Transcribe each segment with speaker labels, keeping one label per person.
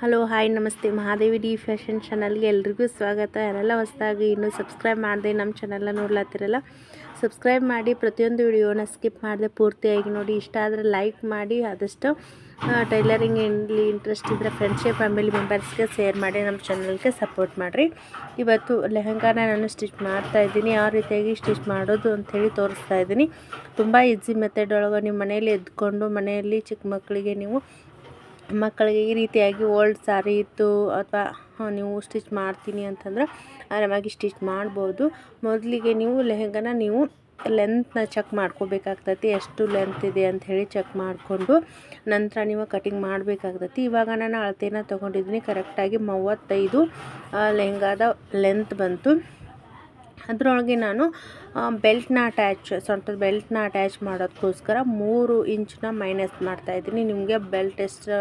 Speaker 1: Hello, hi, ನಮಸ್ತೆ. Mahadevi D fashion ಚಾನಲ್ಗೆ ಎಲ್ರಿಗೂ ಸ್ವಾಗತ. ಯಾರೆಲ್ಲ ಹೊಸದಾಗಿ ಇನ್ನೂ ಸಬ್ಸ್ಕ್ರೈಬ್ ಮಾಡಿದೆ ನಮ್ಮ ಚಾನಲ್ನ ನೋಡ್ಲತ್ತಿರಲ್ಲ ಸಬ್ಸ್ಕ್ರೈಬ್ ಮಾಡಿ ಪ್ರತಿಯೊಂದು ವಿಡಿಯೋನ ಸ್ಕಿಪ್ ಮಾಡಿದೆ ಪೂರ್ತಿಯಾಗಿ ನೋಡಿ. ಇಷ್ಟ ಆದರೆ ಲೈಕ್ ಮಾಡಿ, ಆದಷ್ಟು ಟೈಲರಿಂಗ್ ಇಲ್ಲಿ ಇಂಟ್ರೆಸ್ಟ್ ಇದ್ದರೆ ಫ್ರೆಂಡ್ಶಿಪ್ ಫ್ಯಾಮಿಲಿ ಮೆಂಬರ್ಸ್ಗೆ ಶೇರ್ ಮಾಡಿ, ನಮ್ಮ ಚಾನಲ್ಗೆ ಸಪೋರ್ಟ್ ಮಾಡಿರಿ. ಇವತ್ತು ಲೆಹಂಗಾನ ನಾನು ಸ್ಟಿಚ್ ಮಾಡ್ತಾ ಇದ್ದೀನಿ. ಯಾವ ರೀತಿಯಾಗಿ ಸ್ಟಿಚ್ ಮಾಡೋದು ಅಂಥೇಳಿ ತೋರಿಸ್ತಾ ಇದ್ದೀನಿ. ತುಂಬ ಈಸಿ ಮೆಥಡ್ ಒಳಗೆ ನೀವು ಮನೆಯಲ್ಲಿ ಎದ್ಕೊಂಡು ಮನೆಯಲ್ಲಿ ಚಿಕ್ಕ ಮಕ್ಕಳಿಗೆ ನೀವು ಮಕ್ಕಳಿಗೆ ಈ ರೀತಿಯಾಗಿ ಓಲ್ಡ್ ಸಾರಿ ಇತ್ತು ಅಥವಾ ನೀವು ಸ್ಟಿಚ್ ಮಾಡ್ತೀನಿ ಅಂತಂದ್ರೆ ಆರಾಮಾಗಿ ಸ್ಟಿಚ್ ಮಾಡ್ಬೋದು. ಮೊದಲಿಗೆ ನೀವು ಲೆಹೆಂಗಾನ ನೀವು ಲೆಂತ್ನ ಚೆಕ್ ಮಾಡ್ಕೋಬೇಕಾಗ್ತೈತಿ, ಎಷ್ಟು ಲೆಂತ್ ಇದೆ ಅಂತ ಹೇಳಿ ಚೆಕ್ ಮಾಡಿಕೊಂಡು ನಂತರ ನೀವು ಕಟಿಂಗ್ ಮಾಡಬೇಕಾಗ್ತೈತಿ. ಇವಾಗ ನಾನು ಅಳತೆನ ತೊಗೊಂಡಿದ್ದೀನಿ, ಕರೆಕ್ಟಾಗಿ ಮೂವತ್ತೈದು ಲೆಹೆಂಗಾದ ಲೆಂತ್ ಬಂತು. ಅದರೊಳಗೆ ನಾನು ಬೆಲ್ಟ್ನ ಅಟ್ಯಾಚ್ ಸೊಂಟದ ಬೆಲ್ಟ್ನ ಅಟ್ಯಾಚ್ ಮಾಡೋದಕ್ಕೋಸ್ಕರ ಮೂರು ಇಂಚನ್ನ ಮೈನಸ್ ಮಾಡ್ತಾಯಿದ್ದೀನಿ ನಿಮಗೆ ಬೆಲ್ಟ್ ಎಷ್ಟು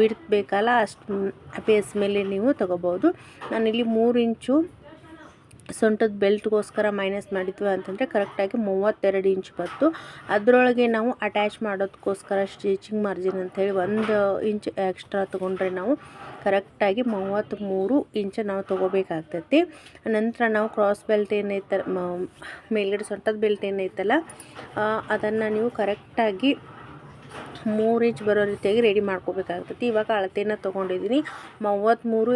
Speaker 1: ವಿಡ್ತ್ ಬೇಕಲ್ಲ ಅಷ್ಟು ಬೇಸ್ ಮೇಲೆ ನೀವು ತೊಗೋಬೋದು. ನಾನಿಲ್ಲಿ ಮೂರು ಇಂಚು ಸೊಂಟದ ಬೆಲ್ಟ್ಗೋಸ್ಕರ ಮೈನಸ್ ಮಾಡಿದ್ವಿ ಅಂತಂದರೆ ಕರೆಕ್ಟಾಗಿ ಮೂವತ್ತೆರಡು ಇಂಚ್ ಬಂತು. ಅದರೊಳಗೆ ನಾವು ಅಟ್ಯಾಚ್ ಮಾಡೋದಕ್ಕೋಸ್ಕರ ಸ್ಟಿಚಿಂಗ್ ಮಾರ್ಜಿನ್ ಅಂಥೇಳಿ ಒಂದು ಇಂಚ್ ಎಕ್ಸ್ಟ್ರಾ ತೊಗೊಂಡ್ರೆ ನಾವು ಕರೆಕ್ಟಾಗಿ ಮೂವತ್ತ್ಮೂರು ಇಂಚ್ ನಾವು ತೊಗೋಬೇಕಾಗ್ತೈತಿ. ನಂತರ ನಾವು ಕ್ರಾಸ್ ಬೆಲ್ಟ್ ಏನೈತೆ ಮೇಲ್ಗಡೆ ಸೊಂಟದ ಬೆಲ್ಟ್ ಏನೈತಲ್ಲ ಅದನ್ನು ನೀವು ಕರೆಕ್ಟಾಗಿ ಮೂರು ಇಂಚ್ ಬರೋ ರೀತಿಯಾಗಿ ರೆಡಿ ಮಾಡ್ಕೋಬೇಕಾಗ್ತೈತಿ. ಇವಾಗ ಅಳತೆನ ತೊಗೊಂಡಿದ್ದೀನಿ. ಮೂವತ್ತ್ಮೂರು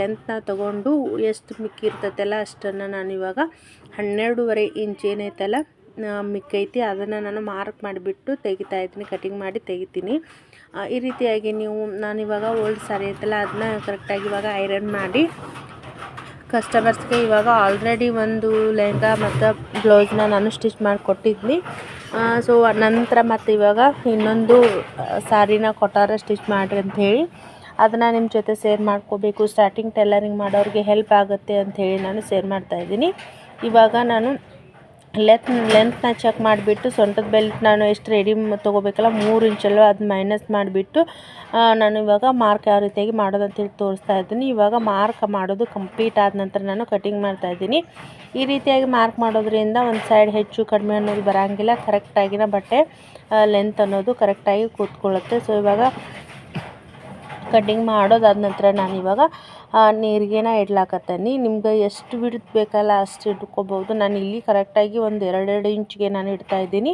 Speaker 1: ಲೆಂತ್ನ ತೊಗೊಂಡು ಎಷ್ಟು ಮಿಕ್ಕಿರ್ತೈತಲ್ಲ ಅಷ್ಟನ್ನು ನಾನು ಇವಾಗ ಹನ್ನೆರಡೂವರೆ ಇಂಚ್ ಏನೈತಲ್ಲ ಮಿಕ್ಕೈತಿ. ಅದನ್ನು ನಾನು ಮಾರ್ಕ್ ಮಾಡಿಬಿಟ್ಟು ತೆಗಿತಾ ಇದ್ದೀನಿ ಕಟಿಂಗ್ ಮಾಡಿ ತೆಗಿತೀನಿ. ಈ ರೀತಿಯಾಗಿ ನೀವು ನಾನಿವಾಗ ಓಲ್ಡ್ ಸಾರಿ ಐತಲ್ಲ, ಅದನ್ನ ಕರೆಕ್ಟಾಗಿ ಇವಾಗ ಐರನ್ ಮಾಡಿ ಕಸ್ಟಮರ್ಸ್ಗೆ ಇವಾಗ ಆಲ್ರೆಡಿ ಒಂದು ಲೆಹಂಗಾ ಮತ್ತು ಬ್ಲೌಸ್ನ ನಾನು ಸ್ಟಿಚ್ ಮಾಡಿ ಕೊಟ್ಟಿದ್ನಿ ಸೊ ನಂತರ ಮತ್ತು ಇವಾಗ ಇನ್ನೊಂದು ಸಾರಿನ ಕೊಟ್ಟಾರ ಸ್ಟಿಚ್ ಮಾಡಿರಿ ಅಂತ ಹೇಳಿ, ಅದನ್ನು ನಿಮ್ಮ ಜೊತೆ ಸೇರ್ ಮಾಡ್ಕೋಬೇಕು. ಸ್ಟಾರ್ಟಿಂಗ್ ಟೈಲರಿಂಗ್ ಮಾಡೋರಿಗೆ ಹೆಲ್ಪ್ ಆಗುತ್ತೆ ಅಂಥೇಳಿ ನಾನು ಸೇರ್ ಮಾಡ್ತಾಯಿದ್ದೀನಿ ಇವಾಗ ನಾನು ಲೆಂತ್ ಲೆಂತ್ನ ಚೆಕ್ ಮಾಡಿಬಿಟ್ಟು ಸೊಂಟದ ಬೆಲ್ಟ್ ನಾನು ಎಷ್ಟು ರೆಡಿ ತೊಗೋಬೇಕಲ್ಲ ಮೂರು ಇಂಚಲ್ಲೋ ಅದು ಮೈನಸ್ ಮಾಡಿಬಿಟ್ಟು ನಾನು ಇವಾಗ ಮಾರ್ಕ್ ಯಾವ ರೀತಿಯಾಗಿ ಮಾಡೋದು ಅಂತೇಳಿ ತೋರಿಸ್ತಾ ಇದ್ದೀನಿ. ಇವಾಗ ಮಾರ್ಕ್ ಮಾಡೋದು ಕಂಪ್ಲೀಟ್ ಆದ ನಂತರ ನಾನು ಕಟಿಂಗ್ ಮಾಡ್ತಾ ಇದ್ದೀನಿ. ಈ ರೀತಿಯಾಗಿ ಮಾರ್ಕ್ ಮಾಡೋದ್ರಿಂದ ಒಂದು ಸೈಡ್ ಹೆಚ್ಚು ಕಡಿಮೆ ಅನ್ನೋದು ಬರೋಂಗಿಲ್ಲ ಕರೆಕ್ಟಾಗಿನ ಬಟ್ಟೆ ಲೆಂತ್ ಅನ್ನೋದು ಕರೆಕ್ಟಾಗಿ ಕೂತ್ಕೊಳ್ಳುತ್ತೆ. ಸೊ ಇವಾಗ ಕಟಿಂಗ್ ಮಾಡೋದಾದ ನಂತರ ನಾನು ಇವಾಗ ನೀರಿಗೆನ ಇಡ್ಲಾಕತ್ತೀನಿ. ನಿಮ್ಗೆ ಎಷ್ಟು ವಿಡ್ತ್ ಬೇಕಲ್ಲ ಅಷ್ಟು ಇಟ್ಕೋಬೋದು ನಾನು ಇಲ್ಲಿ ಕರೆಕ್ಟಾಗಿ ಒಂದು ಎರಡೆರಡು ಇಂಚಿಗೆ ನಾನು ಇಡ್ತಾ ಇದ್ದೀನಿ.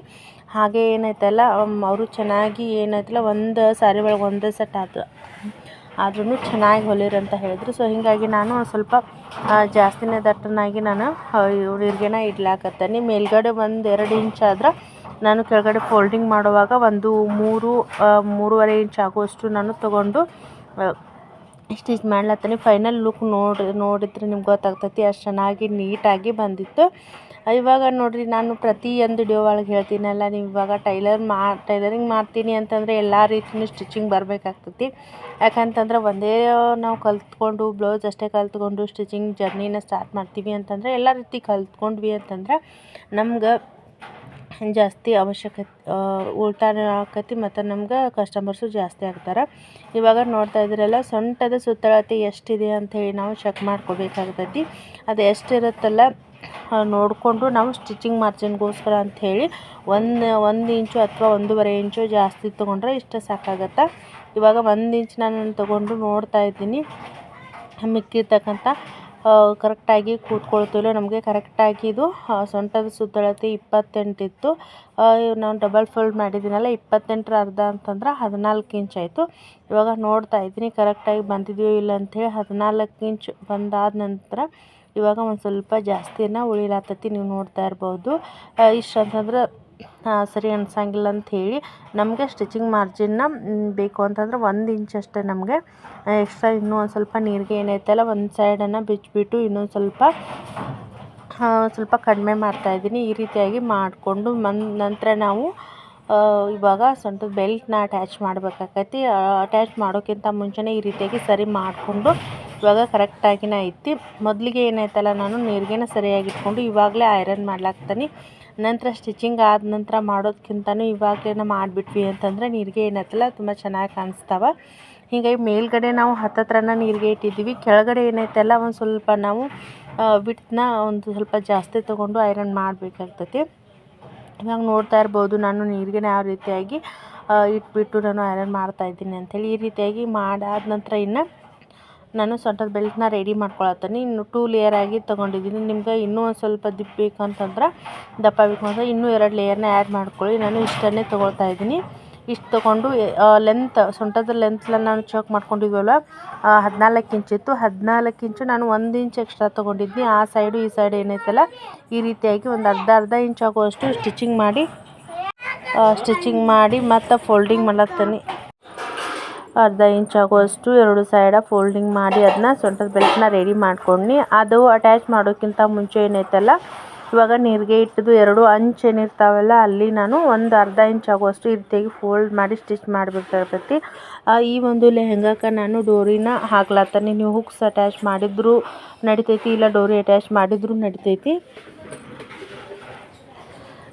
Speaker 1: ಹಾಗೆ ಏನೈತಲ್ಲ ಅವರು ಚೆನ್ನಾಗಿ ಏನೈತಲ್ಲ, ಒಂದು ಸಾರಿ ಒಳಗೆ ಒಂದೇ ಸೆಟ್ ಆದ ಆದ್ರೂ ಚೆನ್ನಾಗಿ ಹೊಲಿರು ಅಂತ ಹೇಳಿದ್ರು. ಸೊ ಹೀಗಾಗಿ ನಾನು ಸ್ವಲ್ಪ ಜಾಸ್ತಿನೇ ದಟ್ಟನಾಗಿ ನಾನು ನೀರಿಗೆನ ಇಡ್ಲಾಕತ್ತೀನಿ. ಮೇಲ್ಗಡೆ ಒಂದು ಎರಡು ಇಂಚ್ ಆದ್ರೆ ನಾನು ಕೆಳಗಡೆ ಫೋಲ್ಡಿಂಗ್ ಮಾಡುವಾಗ ಒಂದು ಮೂರು ಮೂರುವರೆ ಇಂಚ್ ಆಗುವಷ್ಟು ನಾನು ತೊಗೊಂಡು ಸ್ಟಿಚ್ ಮಾಡ್ಲತ್ತೀನಿ ಫೈನಲ್ ಲುಕ್ ನೋಡಿ ನೋಡಿದ್ರೆ ನಿಮ್ಗೆ ಗೊತ್ತಾಗ್ತೈತಿ. ಅಷ್ಟು ಚೆನ್ನಾಗಿ ನೀಟಾಗಿ ಬಂದಿತ್ತು. ಇವಾಗ ನೋಡಿರಿ ನಾನು ಪ್ರತಿಯೊಂದು ವಿಡಿಯೋ ಒಳಗೆ ಹೇಳ್ತೀನಲ್ಲ, ನೀವು ಇವಾಗ ಟೈಲರ್ ಮಾ, ಟೈಲರಿಂಗ್ ಮಾಡ್ತೀನಿ ಅಂತಂದರೆ ಎಲ್ಲ ರೀತಿಯೂ ಸ್ಟಿಚಿಂಗ್ ಬರಬೇಕಾಗ್ತೈತಿ. ಯಾಕಂತಂದ್ರೆ ಒಂದೇ ನಾವು ಕಲ್ತ್ಕೊಂಡು ಬ್ಲೌಸ್ ಅಷ್ಟೇ ಕಲ್ತ್ಕೊಂಡು ಸ್ಟಿಚಿಂಗ್ ಜರ್ನಿನ ಸ್ಟಾರ್ಟ್ ಮಾಡ್ತೀವಿ ಅಂತಂದರೆ, ಎಲ್ಲ ರೀತಿ ಕಲ್ತ್ಕೊಂಡ್ವಿ ಅಂತಂದ್ರೆ ನಮ್ಗೆ ಜಾಸ್ತಿ ಅವಶ್ಯಕತೆ ಉಳಿತಾಯ ಆಕತಿ ಮತ್ತು ನಮ್ಗೆ ಕಸ್ಟಮರ್ಸು ಜಾಸ್ತಿ ಆಗ್ತಾರೆ. ಇವಾಗ ನೋಡ್ತಾ ಇದ್ದೀರಲ್ಲ ಸೊಂಟದ ಸುತ್ತಳತೆ ಎಷ್ಟಿದೆ ಅಂಥೇಳಿ ನಾವು ಚೆಕ್ ಮಾಡ್ಕೋಬೇಕಾಗ್ತೈತಿ. ಅದು ಎಷ್ಟಿರುತ್ತಲ್ಲ ನೋಡಿಕೊಂಡು ನಾವು ಸ್ಟಿಚಿಂಗ್ ಮಾರ್ಜಿನ್ಗೋಸ್ಕರ ಅಂಥೇಳಿ ಒಂದು ಒಂದು ಇಂಚು ಅಥವಾ ಒಂದೂವರೆ ಇಂಚು ಜಾಸ್ತಿ ತೊಗೊಂಡ್ರೆ ಇಷ್ಟು ಸಾಕಾಗತ್ತೆ. ಇವಾಗ ಒಂದು ಇಂಚು ನಾನು ತೊಗೊಂಡು ನೋಡ್ತಾ ಇದ್ದೀನಿ. ಮಿಕ್ಕಿರ್ತಕ್ಕಂಥ ಕರೆಕ್ಟಾಗಿ ಕೂತ್ಕೊಳ್ತಿಲ್ಲ. ನಮಗೆ ಕರೆಕ್ಟಾಗಿ ಇದು ಸೊಂಟದ ಸುತ್ತಳತೆ ಇಪ್ಪತ್ತೆಂಟಿತ್ತು. ನಾನು ಡಬಲ್ ಫೋಲ್ಡ್ ಮಾಡಿದ್ದೀನಲ್ಲ, ಇಪ್ಪತ್ತೆಂಟರ ಅರ್ಧ ಅಂತಂದ್ರೆ ಹದಿನಾಲ್ಕು ಇಂಚ್ ಆಯಿತು. ಇವಾಗ ನೋಡ್ತಾ ಇದ್ದೀನಿ, ಕರೆಕ್ಟಾಗಿ ಬಂದಿದೆಯೋ ಇಲ್ಲ ಅಂಥೇಳಿ ಹದಿನಾಲ್ಕು ಇಂಚ್ ಬಂದಾದ ನಂತರ ಇವಾಗ ಒಂದು ಸ್ವಲ್ಪ ಜಾಸ್ತಿನ ಉಳಿಲಾತತಿ, ನೀವು ನೋಡ್ತಾ ಇರ್ಬೋದು. ಇಷ್ಟು ಅಂತಂದ್ರೆ ಸರಿ ಅನ್ಸಂಗಿಲ್ಲ ಅಂತ ಹೇಳಿ ನಮಗೆ ಸ್ಟಿಚಿಂಗ್ ಮಾರ್ಜಿನ್ನ ಬೇಕು ಅಂತಂದ್ರೆ ಒಂದು ಇಂಚ್ ಅಷ್ಟೇ ನಮಗೆ. ಎಕ್ಸ್ಟ್ರಾ ಇನ್ನೂ ಒಂದು ಸ್ವಲ್ಪ ನೀರಿಗೆ ಏನೈತಲ್ಲ ಒಂದು ಸೈಡನ್ನು ಬಿಚ್ಚಿಬಿಟ್ಟು ಇನ್ನೊಂದು ಸ್ವಲ್ಪ ಸ್ವಲ್ಪ ಕಡಿಮೆ ಮಾಡ್ತಾಯಿದ್ದೀನಿ ಈ ರೀತಿಯಾಗಿ ಮಾಡಿಕೊಂಡು ಮನ್, ನಂತರ ನಾವು ಇವಾಗ ಸೊಂಟದ ಬೆಲ್ಟ್ನ ಅಟ್ಯಾಚ್ ಮಾಡಬೇಕಾಕೈತಿ ಅಟ್ಯಾಚ್ ಮಾಡೋಕ್ಕಿಂತ ಮುಂಚೆನೇ ಈ ರೀತಿಯಾಗಿ ಸರಿ ಮಾಡಿಕೊಂಡು ಇವಾಗ ಕರೆಕ್ಟಾಗಿನೇ ಐತಿ. ಮೊದಲಿಗೆ ಏನಾಯ್ತಲ್ಲ, ನಾನು ನೀರಿಗೆನ ಸರಿಯಾಗಿ ಇಟ್ಕೊಂಡು ಇವಾಗಲೇ ಐರನ್ ಮಾಡ್ಲಾಕ್ತೀನಿ. ನಂತರ ಸ್ಟಿಚಿಂಗ್ ಆದ ನಂತರ ಮಾಡೋದಕ್ಕಿಂತನೂ ಇವಾಗಲೇ ಮಾಡಿಬಿಟ್ವಿ ಅಂತಂದರೆ ನೀರಿಗೆ ಏನತ್ತಲ್ಲ ತುಂಬ ಚೆನ್ನಾಗಿ ಕಾಣಿಸ್ತಾವ. ಹೀಗಾಗಿ ಮೇಲ್ಗಡೆ ನಾವು ಹತ್ತತ್ರನ ನೀರಿಗೆ ಇಟ್ಟಿದ್ದೀವಿ. ಕೆಳಗಡೆ ಏನೈತಲ್ಲ ಒಂದು ಸ್ವಲ್ಪ ನಾವು ಬಿಟ್ಟನ್ನ ಒಂದು ಸ್ವಲ್ಪ ಜಾಸ್ತಿ ತೊಗೊಂಡು ಐರನ್ ಮಾಡಬೇಕಾಗ್ತೈತಿ. ಇವಾಗ ನೋಡ್ತಾ ಇರ್ಬೋದು, ನಾನು ನೀರಿಗೆ ಯಾವ ರೀತಿಯಾಗಿ ಇಟ್ಬಿಟ್ಟು ನಾನು ಐರನ್ ಮಾಡ್ತಾಯಿದ್ದೀನಿ ಅಂಥೇಳಿ ಈ ರೀತಿಯಾಗಿ ಮಾಡಾದ ನಂತರ ಇನ್ನು ನಾನು ಸೊಂಟದ ಬೆಲ್ಟ್ನ ರೆಡಿ ಮಾಡ್ಕೊಳತ್ತೀನಿ. ಇನ್ನು ಟೂ ಲೇಯರ್ ಆಗಿ ತೊಗೊಂಡಿದ್ದೀನಿ. ನಿಮ್ಗೆ ಇನ್ನೂ ಒಂದು ಸ್ವಲ್ಪ ದಿಪ್ಪ ಬೇಕಂತಂದ್ರೆ ದಪ್ಪ ಬೇಕು ಅಂದರೆ ಇನ್ನೂ ಎರಡು ಲೇಯರ್ನ ಆ್ಯಡ್ ಮಾಡ್ಕೊಳ್ಳಿ. ನಾನು ಇಷ್ಟನ್ನೇ ತೊಗೊಳ್ತಾ ಇದ್ದೀನಿ. ಇಷ್ಟು ತೊಗೊಂಡು ಲೆಂತ್ ಸೊಂಟದ ಲೆಂತ್ಲ ನಾನು ಚೌಕ್ ಮಾಡ್ಕೊಂಡಿದ್ವಲ್ಲ ಹದಿನಾಲ್ಕು ಇಂಚಿತ್ತು ಹದಿನಾಲ್ಕು ಇಂಚು ನಾನು ಒಂದು ಇಂಚ್ ಎಕ್ಸ್ಟ್ರಾ ತೊಗೊಂಡಿದ್ನಿ ಆ ಸೈಡು ಈ ಸೈಡ್ ಏನೈತಲ್ಲ, ಈ ರೀತಿಯಾಗಿ ಒಂದು ಅರ್ಧ ಅರ್ಧ ಇಂಚ್ ಆಗುವಷ್ಟು ಸ್ಟಿಚಿಂಗ್ ಮಾಡಿ ಸ್ಟಿಚಿಂಗ್ ಮಾಡಿ ಮತ್ತು ಫೋಲ್ಡಿಂಗ್ ಮಾಡತ್ತೀನಿ ಅರ್ಧ ಇಂಚ್ ಆಗುವಷ್ಟು ಎರಡು ಸೈಡ ಫೋಲ್ಡಿಂಗ್ ಮಾಡಿ ಅದನ್ನ ಸೊಂಟದ ಬೆಲ್ಟ್ನ ರೆಡಿ ಮಾಡ್ಕೊಂಡು ಅದು ಅಟ್ಯಾಚ್ ಮಾಡೋಕ್ಕಿಂತ ಮುಂಚೆ ಏನೈತಲ್ಲ, ಇವಾಗ ನೀರಿಗೆ ಇಟ್ಟದು ಎರಡು ಅಂಚು ಏನಿರ್ತಾವಲ್ಲ, ಅಲ್ಲಿ ನಾನು ಒಂದು ಅರ್ಧ ಇಂಚ್ ಆಗುವಷ್ಟು ಈ ರೀತಿಯಾಗಿ ಫೋಲ್ಡ್ ಮಾಡಿ ಸ್ಟಿಚ್ ಮಾಡಬೇಕಾಗ್ತೈತಿ. ಈ ಒಂದು ಲೆಹೆಂಗಾಕ ನಾನು ಡೋರಿನ ಹಾಕ್ಲತ್ತೀನಿ ನೀವು ಹುಕ್ಸ್ ಅಟ್ಯಾಚ್ ಮಾಡಿದ್ರು ನಡಿತೈತಿ, ಇಲ್ಲ ಡೋರಿ ಅಟ್ಯಾಚ್ ಮಾಡಿದ್ರು ನಡಿತೈತಿ.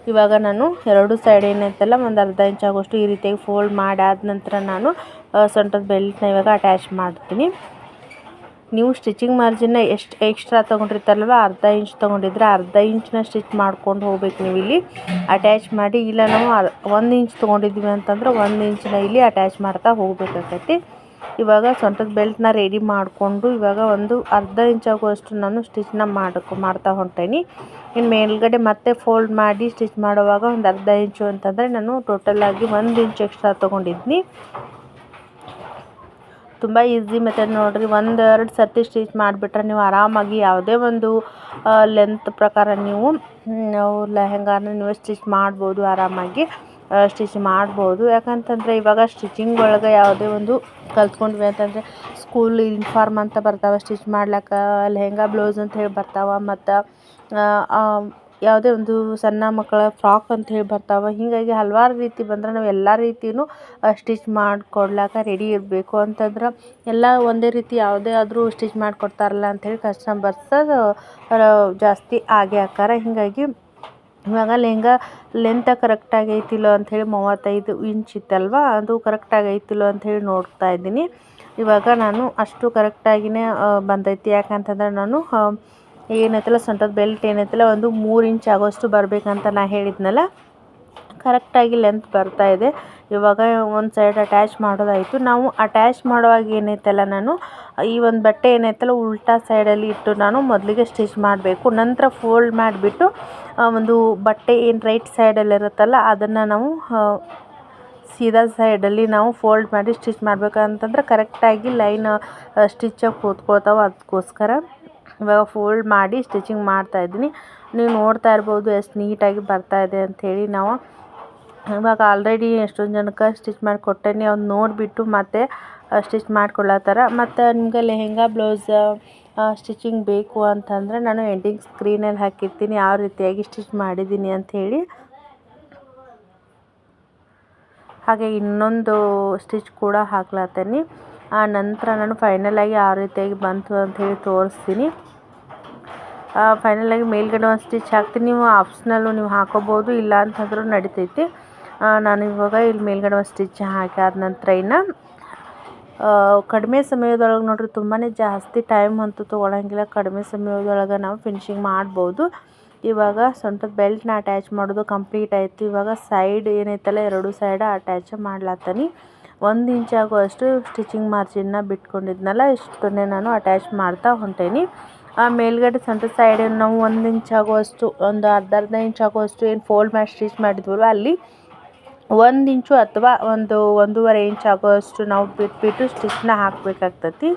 Speaker 1: ಇವಾಗ ನಾನು ಎರಡು ಸೈಡ್ ಏನೈತಲ್ಲ, ಒಂದು ಅರ್ಧ ಇಂಚ್ ಆಗುವಷ್ಟು ಈ ರೀತಿಯಾಗಿ ಫೋಲ್ಡ್ ಮಾಡಾದ ನಂತರ ನಾನು ಸೊಂಟದ ಬೆಲ್ಟ್ನ ಇವಾಗ ಅಟ್ಯಾಚ್ ಮಾಡ್ತೀನಿ. ನೀವು ಸ್ಟಿಚಿಂಗ್ ಮಾರ್ಜಿನ್ನ ಎಷ್ಟು ಎಕ್ಸ್ಟ್ರಾ ತೊಗೊಂಡಿರ್ತಾರಲ್ವ ಅರ್ಧ ಇಂಚ್ ತೊಗೊಂಡಿದ್ರೆ ಅರ್ಧ ಇಂಚನ್ನ ಸ್ಟಿಚ್ ಮಾಡ್ಕೊಂಡು ಹೋಗ್ಬೇಕು ನೀವು ಇಲ್ಲಿ. ಅಟ್ಯಾಚ್ ಮಾಡಿ, ಇಲ್ಲ ನಾವು ಒಂದು ಇಂಚ್ ತೊಗೊಂಡಿದ್ವಿ ಅಂತಂದ್ರೆ ಒಂದು ಇಂಚನ್ನ ಇಲ್ಲಿ ಅಟ್ಯಾಚ್ ಮಾಡ್ತಾ ಹೋಗ್ಬೇಕಾಗೈತಿ ಇವಾಗ ಸೊಂಟದ ಬೆಲ್ಟ್ನ ರೆಡಿ ಮಾಡಿಕೊಂಡು ಇವಾಗ ಒಂದು ಅರ್ಧ ಇಂಚ್ ಆಗುವಷ್ಟು ನಾನು ಸ್ಟಿಚ್ನ ಮಾಡಕ್ಕೆ ಮಾಡ್ತಾ ಹೊಂಟೇನಿ. ಇನ್ನು ಮೇಲ್ಗಡೆ ಮತ್ತೆ ಫೋಲ್ಡ್ ಮಾಡಿ ಸ್ಟಿಚ್ ಮಾಡುವಾಗ ಒಂದು ಅರ್ಧ ಇಂಚು ಅಂತಂದರೆ ನಾನು ಟೋಟಲಾಗಿ ಒಂದು ಇಂಚ್ ಎಕ್ಸ್ಟ್ರಾ ತೊಗೊಂಡಿದ್ನಿ. ತುಂಬ ಈಸಿ ಮೆಥಡ್ ನೋಡಿರಿ ಒಂದು ಎರಡು ಸರ್ತಿ ಸ್ಟಿಚ್ ಮಾಡಿಬಿಟ್ರೆ ನೀವು ಆರಾಮಾಗಿ ಯಾವುದೇ ಒಂದು ಲೆಂತ್ ಪ್ರಕಾರ ನೀವು ಲೆಹೆಂಗಾನ ನೀವು ಸ್ಟಿಚ್ ಮಾಡ್ಬೋದು ಆರಾಮಾಗಿ ಸ್ಟಿಚ್ ಮಾಡ್ಬೋದು. ಯಾಕಂತಂದರೆ ಇವಾಗ ಸ್ಟಿಚಿಂಗ್ ಒಳಗೆ ಯಾವುದೇ ಒಂದು ಕಲ್ತ್ಕೊಂಡ್ವಿ ಅಂತಂದರೆ ಸ್ಕೂಲ್ ಯೂನಿಫಾರ್ಮ್ ಅಂತ ಬರ್ತಾವೆ ಸ್ಟಿಚ್ ಮಾಡ್ಲಿಕ್ಕೆ, ಲೆಹೆಂಗಾ ಬ್ಲೌಸ್ ಅಂತ ಹೇಳಿ ಬರ್ತಾವೆ, ಮತ್ತು ಯಾವುದೇ ಒಂದು ಸಣ್ಣ ಮಕ್ಕಳ ಫ್ರಾಕ್ ಅಂತ ಹೇಳಿ ಬರ್ತಾವೆ. ಹೀಗಾಗಿ ಹಲವಾರು ರೀತಿ ಬಂದ್ರೆ ನಾವು ಎಲ್ಲ ರೀತಿಯೂ ಸ್ಟಿಚ್ ಮಾಡಿಕೊಡ್ಲಾಕ ರೆಡಿ ಇರಬೇಕು. ಅಂತಂದ್ರೆ ಎಲ್ಲ ಒಂದೇ ರೀತಿ ಯಾವುದೇ ಆದರೂ ಸ್ಟಿಚ್ ಮಾಡಿಕೊಡ್ತಾರಲ್ಲ ಅಂಥೇಳಿ ಕಸ್ಟಮರ್ಸ್ ಜಾಸ್ತಿ ಆಗೇ ಆಕಾರ ಹೀಗಾಗಿ ಇವಾಗ ಲೆಹೆಂಗಾ ಲೆಂತ ಕರೆಕ್ಟಾಗಿ ಆಗೈತಿಲ್ಲೋ ಅಂಥೇಳಿ ಮೂವತ್ತೈದು ಇಂಚ್ ಇತ್ತಲ್ವ, ಅದು ಕರೆಕ್ಟಾಗಿ ಆಗೈತಿಲ್ಲೋ ಅಂಥೇಳಿ ನೋಡ್ತಾ ಇದ್ದೀನಿ. ಇವಾಗ ನಾನು ಅಷ್ಟು ಕರೆಕ್ಟಾಗಿಯೇ ಬಂದೈತಿ. ಯಾಕಂತಂದ್ರೆ ನಾನು ಏನೈತಲ್ಲ ಸೊಂಟದ ಬೆಲ್ಟ್ ಏನೈತಲ್ಲ, ಒಂದು ಮೂರು ಇಂಚ್ ಆಗೋಷ್ಟು ಬರಬೇಕಂತ ನಾ ಹೇಳಿದ್ನಲ್ಲ? ಕರೆಕ್ಟಾಗಿ ಲೆಂತ್ ಬರ್ತಾ ಇದೆ. ಇವಾಗ ಒಂದು ಸೈಡ್ ಅಟ್ಯಾಚ್ ಮಾಡೋದಾಯಿತು. ನಾವು ಅಟ್ಯಾಚ್ ಮಾಡುವಾಗ ಏನೈತಲ್ಲ ನಾನು, ಈ ಒಂದು ಬಟ್ಟೆ ಏನೈತಲ್ಲ, ಉಲ್ಟಾ ಸೈಡಲ್ಲಿ ಇಟ್ಟು ನಾನು ಮೊದಲಿಗೆ ಸ್ಟಿಚ್ ಮಾಡಬೇಕು. ನಂತರ ಫೋಲ್ಡ್ ಮಾಡಿಬಿಟ್ಟು ಒಂದು ಬಟ್ಟೆ ಏನು ರೈಟ್ ಸೈಡಲ್ಲಿ ಇರುತ್ತಲ್ಲ, ಅದನ್ನು ನಾವು ಸೀದಾ ಸೈಡಲ್ಲಿ ನಾವು ಫೋಲ್ಡ್ ಮಾಡಿ ಸ್ಟಿಚ್ ಮಾಡ್ಬೇಕಂತಂದ್ರೆ ಕರೆಕ್ಟಾಗಿ ಲೈನ್ ಸ್ಟಿಚ್ಚಾಗಿ ಕೂತ್ಕೊಳ್ತಾವೆ. ಅದಕ್ಕೋಸ್ಕರ ಇವಾಗ ಫೋಲ್ಡ್ ಮಾಡಿ ಸ್ಟಿಚಿಂಗ್ ಮಾಡ್ತಾಯಿದ್ದೀನಿ ನೀವು ನೋಡ್ತಾ ಇರ್ಬೋದು ಎಷ್ಟು ನೀಟಾಗಿ ಬರ್ತಾಯಿದೆ ಅಂಥೇಳಿ ನಾವು. ಇವಾಗ ಆಲ್ರೆಡಿ ಎಷ್ಟೊಂದು ಜನಕ್ಕೆ ಸ್ಟಿಚ್ ಮಾಡಿ ಕೊಟ್ಟೇನೆ ಅವ್ನು ನೋಡಿಬಿಟ್ಟು ಮತ್ತೆ ಸ್ಟಿಚ್ ಮಾಡ್ಕೊಳ್ಳತ್ತಾರ. ಮತ್ತು ನಿಮಗೆ ಲೆಹೆಂಗಾ ಬ್ಲೌಸ್ ಸ್ಟಿಚಿಂಗ್ ಬೇಕು ಅಂತಂದರೆ ನಾನು ಎಂಡಿಂಗ್ ಸ್ಕ್ರೀನಲ್ಲಿ ಹಾಕಿರ್ತೀನಿ. ಯಾವ ರೀತಿಯಾಗಿ ಸ್ಟಿಚ್ ಮಾಡಿದ್ದೀನಿ ಅಂಥೇಳಿ ಹಾಗೆ ಇನ್ನೊಂದು ಸ್ಟಿಚ್ ಕೂಡ ಹಾಕ್ಲತ್ತೀನಿ. ಆ ನಂತರ ನಾನು ಫೈನಲಾಗಿ ಯಾವ ರೀತಿಯಾಗಿ ಬಂತು ಅಂಥೇಳಿ ತೋರಿಸ್ತೀನಿ. ಫೈನಲಾಗಿ ಮೇಲ್ಗಡೆ ಒಂದು ಸ್ಟಿಚ್ ಹಾಕ್ತೀನಿ. ನೀವು ಆಪ್ಷನಲ್ಲು ನೀವು ಹಾಕೋಬೋದು, ಇಲ್ಲ ಅಂತಂದ್ರೂ ನಡಿತೈತಿ. ನಾನು ಇವಾಗ ಇಲ್ಲಿ ಮೇಲ್ಗಡೆ ಒಂದು ಸ್ಟಿಚ್ ಹಾಕಿ ಆದ ನಂತರ ಇನ್ನು ಕಡಿಮೆ ಸಮಯದೊಳಗೆ ನೋಡ್ರಿ ತುಂಬಾ ಜಾಸ್ತಿ ಟೈಮ್ ಅಂತೂ ತೊಗೊಳಂಗಿಲ್ಲ. ಕಡಿಮೆ ಸಮಯದೊಳಗೆ ನಾವು ಫಿನಿಶಿಂಗ್ ಮಾಡ್ಬೋದು. ಇವಾಗ ಸೊಂಟದ ಬೆಲ್ಟ್ನ ಅಟ್ಯಾಚ್ ಮಾಡೋದು ಕಂಪ್ಲೀಟ್ ಆಯಿತು. ಇವಾಗ ಸೈಡ್ ಏನೈತಲ್ಲ, ಎರಡು ಸೈಡ್ ಅಟ್ಯಾಚ್ ಮಾಡ್ಲತ್ತೀನಿ. ಒಂದು ಇಂಚ್ ಆಗುವಷ್ಟು ಸ್ಟಿಚಿಂಗ್ ಮಾರ್ಜಿನ್ನ ಬಿಟ್ಕೊಂಡಿದ್ನಲ್ಲ, ಇಷ್ಟನ್ನೇ ನಾನು ಅಟ್ಯಾಚ್ ಮಾಡ್ತಾ ಹೊಂಟೇನಿ. ಆ ಮೇಲ್ಗಡೆ ಸೊಂಟದ ಸೈಡ್ ನಾವು ಒಂದು ಇಂಚ್ ಆಗುವಷ್ಟು ಒಂದು ಅರ್ಧ ಅರ್ಧ ಇಂಚ್ ಆಗುವಷ್ಟು ಏನು ಫೋಲ್ಡ್ ಮಾಡಿ ಸ್ಟಿಚ್ ಮಾಡಿದ್ವಲ್ಲ, ಅಲ್ಲಿ ಒಂದು ಇಂಚು ಅಥವಾ ಒಂದು ಒಂದೂವರೆ ಇಂಚ್ ಆಗುವಷ್ಟು ನಾವು ಬಿಟ್ಬಿಟ್ಟು ಸ್ಟಿಚ್ನ ಹಾಕಬೇಕಾಗ್ತತಿ.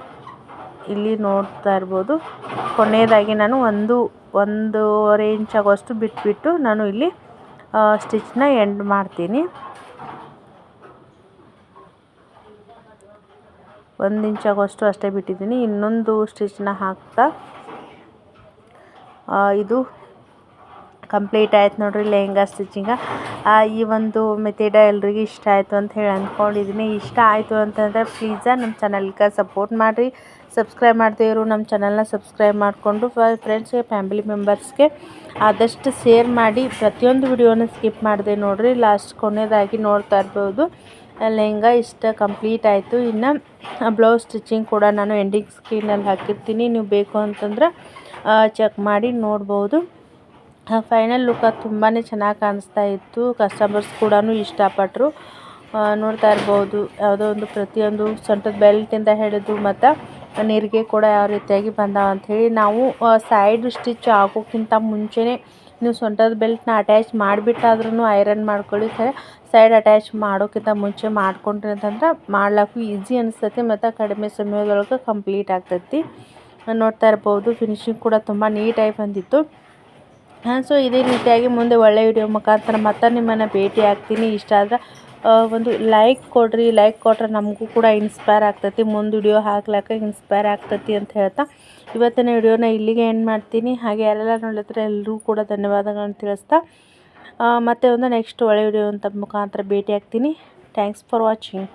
Speaker 1: ಇಲ್ಲಿ ನೋಡ್ತಾ ಇರ್ಬೋದು. ಕೊನೆಯದಾಗಿ ನಾನು ಒಂದು, ಒಂದೂವರೆ ಇಂಚ್ ಆಗುವಷ್ಟು ಬಿಟ್ಬಿಟ್ಟು ನಾನು ಇಲ್ಲಿ ಸ್ಟಿಚ್ನ ಎಂಡ್ ಮಾಡ್ತೀನಿ. ಒಂದು ಇಂಚ್ ಆಗೋಷ್ಟು ಅಷ್ಟೇ ಬಿಟ್ಟಿದ್ದೀನಿ. ಇನ್ನೊಂದು ಸ್ಟಿಚ್ನ ಹಾಕ್ತಾ ಇದು ಕಂಪ್ಲೀಟ್ ಆಯ್ತು ನೋಡಿರಿ ಲೆಹೆಂಗಾ ಸ್ಟಿಚಿಂಗ ಈ ಒಂದು ಮೆಥೇಡ ಎಲ್ರಿಗೂ ಇಷ್ಟ ಆಯಿತು ಅಂತ ಹೇಳಿ ಅಂದ್ಕೊಂಡಿದ್ದೀನಿ ಇಷ್ಟ ಆಯಿತು ಅಂತಂದರೆ ಪ್ಲೀಸ ನಮ್ಮ ಚಾನಲ್ಗೆ ಸಪೋರ್ಟ್ ಮಾಡಿರಿ. ಸಬ್ಸ್ಕ್ರೈಬ್ ಮಾಡ್ತೀವ್ರು ನಮ್ಮ ಚಾನಲ್ನ ಸಬ್ಸ್ಕ್ರೈಬ್ ಮಾಡಿಕೊಂಡು ಫ್ರೆಂಡ್ಸ್ಗೆ ಫ್ಯಾಮಿಲಿ ಮೆಂಬರ್ಸ್ಗೆ ಆದಷ್ಟು ಶೇರ್ ಮಾಡಿ. ಪ್ರತಿಯೊಂದು ವಿಡಿಯೋನ ಸ್ಕಿಪ್ ಮಾಡಿದೆ ನೋಡಿರಿ. ಲಾಸ್ಟ್ ಕೊನೆಯದಾಗಿ ನೋಡ್ತಾ ಇರ್ಬೋದು. ಲೆಹಂಗಾ ಇಷ್ಟ ಕಂಪ್ಲೀಟ್ ಆಯಿತು. ಇನ್ನು ಬ್ಲೌಸ್ ಸ್ಟಿಚಿಂಗ್ ಕೂಡ ನಾನು ಎಂಡಿಂಗ್ ಸ್ಕ್ರೀನಲ್ಲಿ ಹಾಕಿರ್ತೀನಿ. ನೀವು ಬೇಕು ಅಂತಂದ್ರೆ ಚೆಕ್ ಮಾಡಿ ನೋಡ್ಬೋದು. ಫೈನಲ್ ಲುಕ್ಕ ತುಂಬಾ ಚೆನ್ನಾಗಿ ಕಾಣಿಸ್ತಾ ಇತ್ತು. ಕಸ್ಟಮರ್ಸ್ ಕೂಡ ಇಷ್ಟಪಟ್ಟರು ನೋಡ್ತಾ ಇರ್ಬೋದು. ಯಾವುದೋ ಒಂದು ಪ್ರತಿಯೊಂದು ಸೊಂಟದ ಬೆಲ್ಟಿಂದ ಹಿಡಿದು ಮತ್ತು ನೀರಿಗೆ ಕೂಡ ಯಾವ ರೀತಿಯಾಗಿ ಬಂದಾವ ಅಂಥೇಳಿ ನಾವು ಸೈಡ್ ಸ್ಟಿಚ್ ಆಗೋಕ್ಕಿಂತ ಮುಂಚೆನೇ ನೀವು ಸೊಂಟದ ಬೆಲ್ಟ್ನ ಅಟ್ಯಾಚ್ ಮಾಡಿಬಿಟ್ಟಾದ್ರೂ ಐರನ್ ಮಾಡ್ಕೊಳ್ಳಿ ಸೈಡ್ ಅಟ್ಯಾಚ್ ಮಾಡೋಕ್ಕಿಂತ ಮುಂಚೆ ಮಾಡ್ಕೊಂಡ್ರಿ ಅಂತಂದ್ರೆ ಮಾಡ್ಲಿಕ್ಕೂ ಈಸಿ ಅನಿಸ್ತೈತಿ ಮತ್ತು ಕಡಿಮೆ ಸಮಯದೊಳಗೆ ಕಂಪ್ಲೀಟ್ ಆಗ್ತೈತಿ. ನೋಡ್ತಾ ಇರ್ಬೋದು ಫಿನಿಶಿಂಗ್ ಕೂಡ ತುಂಬ ನೀಟಾಗಿ ಬಂದಿತ್ತು. ಸೊ ಇದೇ ರೀತಿಯಾಗಿ ಮುಂದೆ ಒಳ್ಳೆ ವಿಡಿಯೋ ಮುಖಾಂತರ ಮತ್ತೆ ನಿಮ್ಮನ್ನು ಭೇಟಿ ಆಗ್ತೀನಿ. ಇಷ್ಟ ಆದ್ರೆ ಒಂದು ಲೈಕ್ ಕೊಡ್ರಿ. ಲೈಕ್ ಕೊಟ್ರೆ ನಮಗೂ ಕೂಡ ಇನ್ಸ್ಪೈರ್ ಆಗ್ತೈತಿ. ಮುಂದೆ ವಿಡಿಯೋ ಹಾಕ್ಲಿಕ್ಕೆ ಇನ್ಸ್ಪೈರ್ ಆಗ್ತೈತಿ ಅಂತ ಹೇಳ್ತಾ. ಇವತ್ತಿನ ವಿಡಿಯೋನ ಇಲ್ಲಿಗೆ ಎಂಡ್ ಮಾಡ್ತೀನಿ. ಹಾಗೆ ಯಾರೆಲ್ಲ ನೋಡಿದ್ರೆ ಎಲ್ಲರೂ ಕೂಡ ಧನ್ಯವಾದಗಳನ್ನು ತಿಳಿಸ್ತಾ ಮತ್ತೆ ಒಂದು ನೆಕ್ಸ್ಟ್ ಒಳ್ಳೆ ವಿಡಿಯೋ ಅಂತ ಮುಖಾಂತರ ಭೇಟಿ ಆಗ್ತೀನಿ ಥ್ಯಾಂಕ್ಸ್ ಫಾರ್ ವಾಚಿಂಗ್